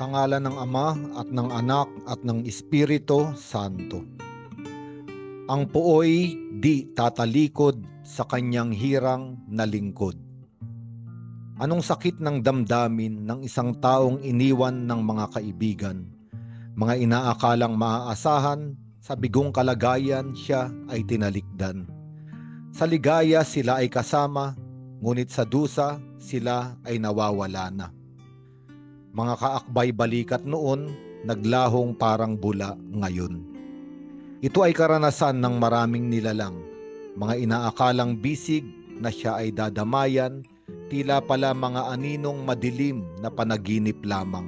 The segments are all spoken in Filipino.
Sa ngalan ng Ama at ng Anak at ng Espiritu Santo. Ang puoy di tatalikod sa kanyang hirang na lingkod. Anong sakit ng damdamin ng isang taong iniwan ng mga kaibigan? Mga inaakalang maaasahan, sa bigong kalagayan siya ay tinalikdan. Sa ligaya sila ay kasama, ngunit sa dusa sila ay nawawala na. Mga kaakbay balikat noon, naglahong parang bula ngayon. Ito ay karanasan ng maraming nilalang, mga inaakalang bisig na siya ay dadamayan, tila pala mga aninong madilim na panaginip lamang.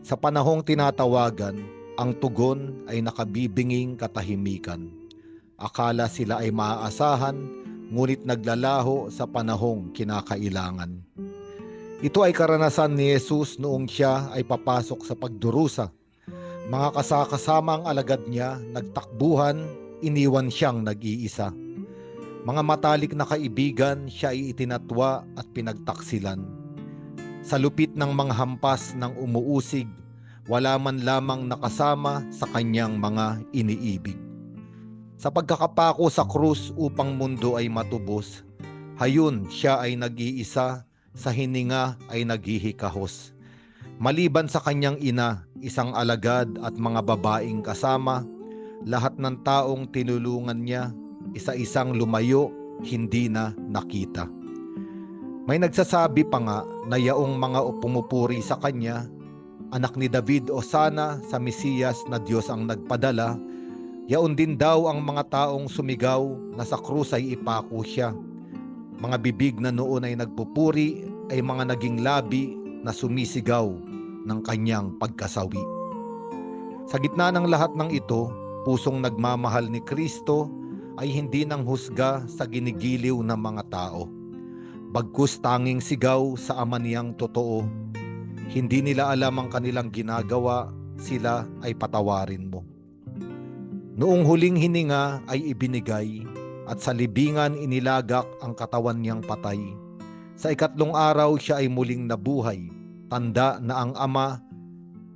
Sa panahong tinatawagan, ang tugon ay nakabibinging katahimikan. Akala sila ay maaasahan, ngunit naglalaho sa panahong kinakailangan. Ito ay karanasan ni Jesus noong siya ay papasok sa pagdurusa. Mga kasakasamang alagad niya, nagtakbuhan, iniwan siyang nag-iisa. Mga matalik na kaibigan, siya ay itinatwa at pinagtaksilan. Sa lupit ng mga hampas ng umuusig, wala man lamang nakasama sa kanyang mga iniibig. Sa pagkakapako sa krus upang mundo ay matubos, hayun siya ay nag-iisa, sa hininga ay naghihikahos. Maliban sa kanyang ina, isang alagad at mga babaeng kasama, lahat ng taong tinulungan niya, isa-isang lumayo, hindi na nakita. May nagsasabi pa nga na yaong mga pumupuri sa kanya, anak ni David o sana sa Mesiyas na Diyos ang nagpadala, yaon din daw ang mga taong sumigaw na sa krus ay ipako siya mga bibig na noon ay nagpupuri ay mga naging labi na sumisigaw ng kanyang pagkasawi. Sa gitna ng lahat ng ito, pusong nagmamahal ni Kristo ay hindi nang husga sa ginigiliw ng mga tao. Bagkus tanging sigaw sa ama niyang totoo, hindi nila alam ang kanilang ginagawa, sila ay patawarin mo. Noong huling hininga ay ibinigay, at sa libingan inilagak ang katawan niyang patay. Sa ikatlong araw siya ay muling nabuhay, tanda na ang ama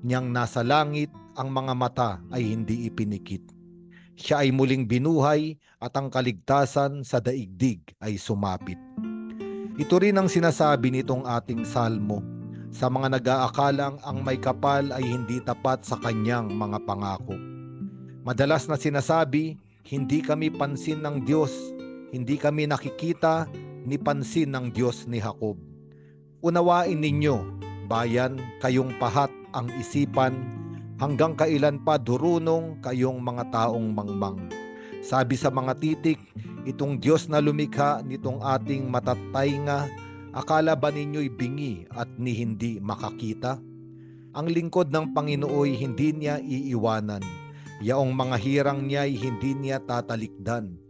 niyang nasa langit ang mga mata ay hindi ipinikit. Siya ay muling binuhay at ang kaligtasan sa daigdig ay sumapit. Ito rin ang sinasabi nitong ating salmo sa mga nag-aakalang ang may kapal ay hindi tapat sa kanyang mga pangako. Madalas na sinasabi, hindi kami pansin ng Diyos, hindi kami nakikita ni pansin ng Diyos ni Jacob. Unawain ninyo, bayan, kayong pahat ang isipan, hanggang kailan pa durunong kayong mga taong mangmang. Sabi sa mga titik, itong Diyos na lumikha nitong ating matatay nga, akala ba ninyo'y bingi at ni hindi makakita? Ang lingkod ng Panginooy hindi niya iiwanan Yaong mga hirang niya'y hindi niya tatalikdan.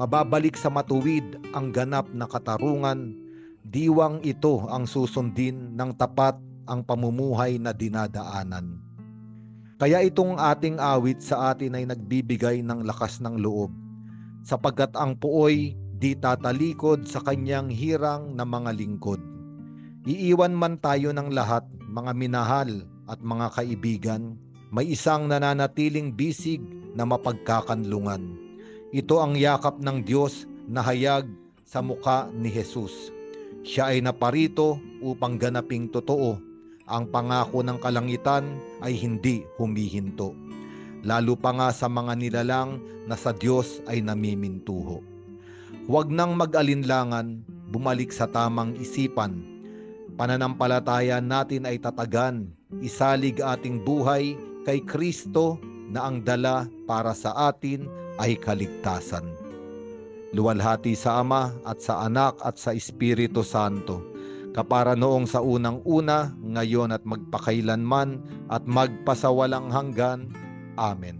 Mababalik sa matuwid ang ganap na katarungan. Diwang ito ang susundin ng tapat ang pamumuhay na dinadaanan. Kaya itong ating awit sa atin ay nagbibigay ng lakas ng loob, sapagkat ang puoy di tatalikod sa kanyang hirang na mga lingkod. Iiwan man tayo ng lahat, mga minahal at mga kaibigan, may isang nananatiling bisig na mapagkakanlungan. Ito ang yakap ng Diyos na hayag sa muka ni Jesus. Siya ay naparito upang ganaping totoo. Ang pangako ng kalangitan ay hindi humihinto. Lalo pa nga sa mga nilalang na sa Diyos ay namimintuho. Huwag nang mag-alinlangan, bumalik sa tamang isipan. Pananampalataya natin ay tatagan, isalig ating buhay kay Kristo na ang dala para sa atin ay kaligtasan. Luwalhati sa Ama at sa Anak at sa Espiritu Santo, kapara noong sa unang-una, ngayon at magpakailanman at magpasawalang hanggan. Amen.